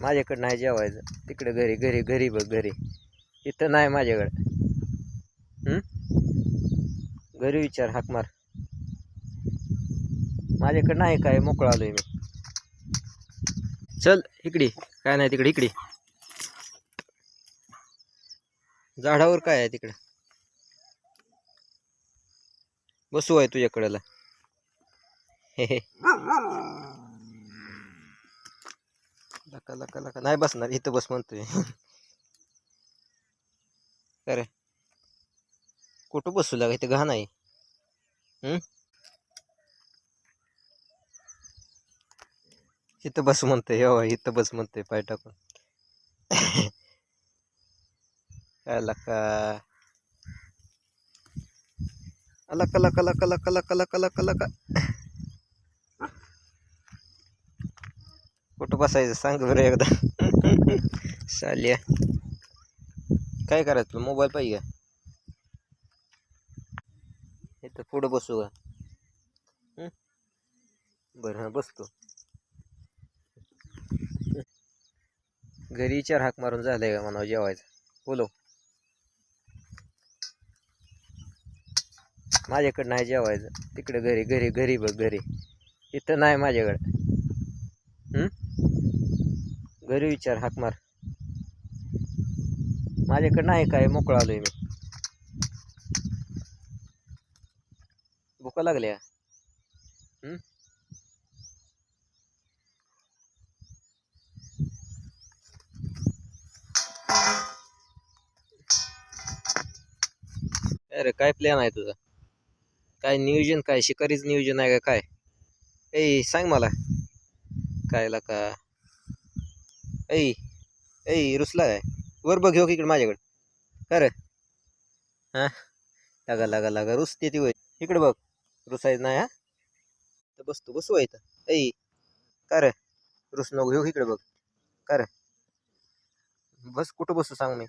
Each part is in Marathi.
माझ्याकडं नाही जेवायचं. तिकडे घरी घरी घरी बघ घरी. इथं नाही माझ्याकडं. घरी विचार हाक मार. माझ्याकडं नाही काय मोकळा आलोय मी. चल इकडे. काय नाही तिकडे इकडे. झाडावर काय आहे तिकडे? बसू आहे तुझ्याकडेला हे हे. लका लका लका नाही बसणार इथं बस म्हणतोय. अरे कुठं बसू लागा? इथं घाण आहे. इथं बस म्हणतोय हो इथं बस म्हणतोय पाय टाकून. काय लका लका लका लका लका लका लका लका लका. बसायचं सांग बरं एकदा. शालिया काय करायचं तुला? मोबाईल पाहिजे का? इथं पुढं बसू का? बरं हां बसतो. घरी चार हाक मारून झालंय का म्हणावं जेवायचं? बोलो माझ्याकडं नाही जेवायचं. तिकडे घरी घरी घरी बघ घरी. इथं नाही माझ्याकडं. घरी विचार हाक मार. माझ्याकडं नाही काय मोकळा आलोय मी. भुका लागल्या. अरे काय प्लॅन आहे तुझा? काय नियोजन काय शिकारीच नियोजन आहे का काय? ए सांग मला. कायला का? ऐ ऐ रुसला काय? वर बघ घेऊ इकडे माझ्याकडे. का रे? हां? लागा लागा लागा रुसते ती वय. इकडे बघ रुसायचं नाही हा? तर बसतो बसू आहे इथं. ऐ का रे? रुस नको घेऊ इकडे बघ. का रे? बस कुठं बसू सांग मी?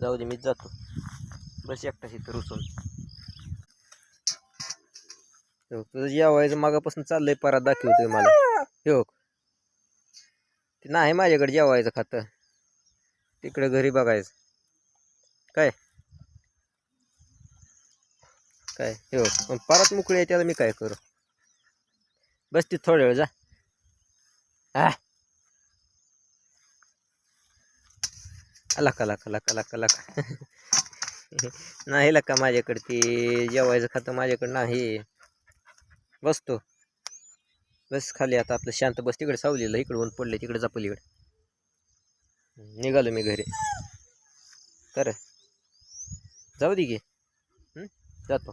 जाऊ दे मीच जातो. बस एकटाच इथं रुसून. तुझं यावायचं मागापासून चाललंय परा दाखवतोय मला. हो ते नाही माझ्याकडे जेवायचं खातं. तिकडे घरी बघायचं. काय? काय? हो पण परत मोकळी आहे त्याला मी काय करू? बस ती थोड्या वेळ जा. हा लका लका लका लका लका. नाही लका माझ्याकडे ती. जेवायचं खातं माझ्याकडं नाही. बसतो बस खाली आता आपलं शांत बस तिकडे सावलीला इकडे ऊन पडलं तिकडे जा पलीकडे निघालो मी घरी. तर जाऊ दे की. जातो.